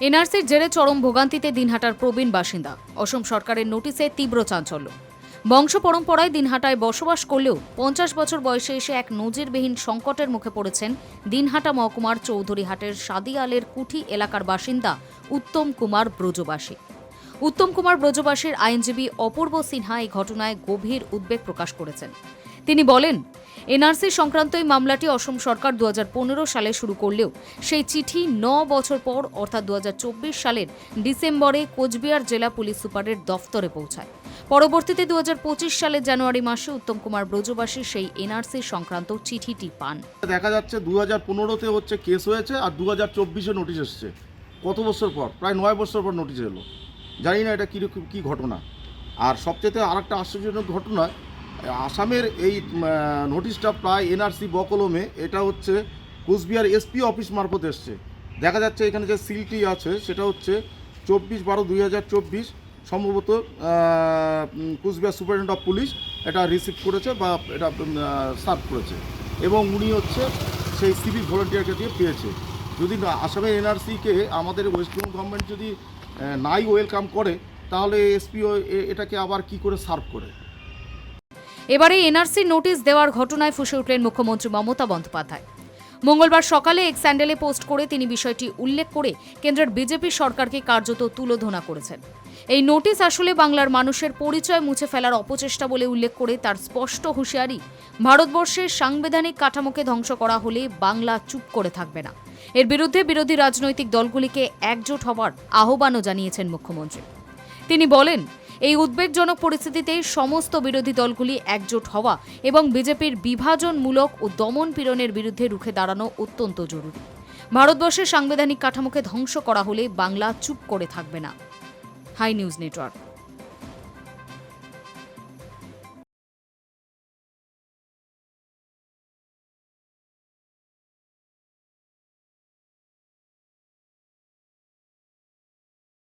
এনআরসির জেরে চরম ভোগান্তিতে দিনহাটার প্রবীণ বাসিন্দা। অসম সরকারের নোটিশে তীব্র চাঞ্চল্য। বংশ পরম্পরায় দিনহাটায় বসবাস করলেও পঞ্চাশ বছর বয়সে এসে এক নজিরবিহীন সংকটের মুখে পড়েছেন দিনহাটা মহকুমার চৌধুরীহাটের সাদিয়ালের কুঠি এলাকার বাসিন্দা উত্তম কুমার ব্রজবাসী। উত্তম কুমার ব্রজবাসীর আইনজীবী অপূর্ব সিনহা এই ঘটনায় গভীর উদ্বেগ প্রকাশ করেছেন। তিনি বলেন এনআরসি সংক্রান্ত এই মামলাটি অসম সরকার দুহাজার পনেরো সালে শুরু করলেও সেই চিঠি ন বছর পর, অর্থাৎ দু হাজার চব্বিশ সালের ডিসেম্বরে কোচবিহার জেলা পুলিশ সুপারের দফতরে পৌঁছায়। পরবর্তীতে দু সালের জানুয়ারি মাসে উত্তম কুমার ব্রজবাসী সেই এনআরসি সংক্রান্ত চিঠিটি পান। দেখা যাচ্ছে দু হাজার পনেরোতে হচ্ছে কেস হয়েছে আর দু হাজার চব্বিশে নোটিশ এসছে। কত বছর পর? প্রায় নয় বছর পর নোটিশ এলো। জানি না এটা কীরকম কী ঘটনা। আর সবচেয়ে আর একটা আশ্চর্যজনক ঘটনা আসামের এই নোটিশটা প্রায় এনআরসি বকলমে। এটা হচ্ছে কুচবিহার এসপি অফিস মারফত এসছে। দেখা যাচ্ছে এখানে যে সিলটি আছে, সেটা হচ্ছে চব্বিশ বারো দুই সম্ভবত কুচবিহার সুপারিনটেন্ডেন্ট অফ পুলিশ এটা রিসিভ করেছে বা এটা সার্ভ করেছে। এবং উনি হচ্ছে সেই সিভিক ভলেন্টিয়ারকে দিয়ে পেয়েছে। যদি আসামের এনআরসিকে আমাদের ওয়েস্ট বেঙ্গল গভর্নমেন্ট যদি নাই ওয়েলকাম করে, তাহলে এসপিও এটাকে আবার কি করে সার্ভ করে? এবারে এনআরসি নোটিশ দেওয়ার ঘটনায় ফুসে উঠলেন মুখ্যমন্ত্রী মমতা বন্দ্যোপাধ্যায়। মঙ্গলবার সকালে এক স্যান্ডেলে পোস্ট করে তিনি বিষয়টি উল্লেখ করে কেন্দ্রের বিজেপি সরকারকে কার্যত তুলোধনা করেছেন। এই নোটিশ আসলে বাংলার মানুষের পরিচয় মুছে ফেলার অপচেষ্টা বলে উল্লেখ করে তার স্পষ্ট হুঁশিয়ারি, ভারতবর্ষের সাংবিধানিক কাঠামোকে ধ্বংস করা হলে বাংলা চুপ করে থাকবে না। এর বিরুদ্ধে বিরোধী রাজনৈতিক দলগুলিকে একজোট হওয়ার আহ্বানও জানিয়েছেন মুখ্যমন্ত্রী। তিনি বলেন এই উদ্বেগজনক পরিস্থিতিতে সমস্ত বিরোধী দলগুলি একজোট হওয়া এবং বিজেপির বিভাজনমূলক ও দমন পীড়নের বিরুদ্ধে রুখে দাঁড়ানো অত্যন্ত জরুরি। ভারতবর্ষের সাংবিধানিক কাঠামোকে ধ্বংস করা হলে বাংলা চুপ করে থাকবে না। High news network.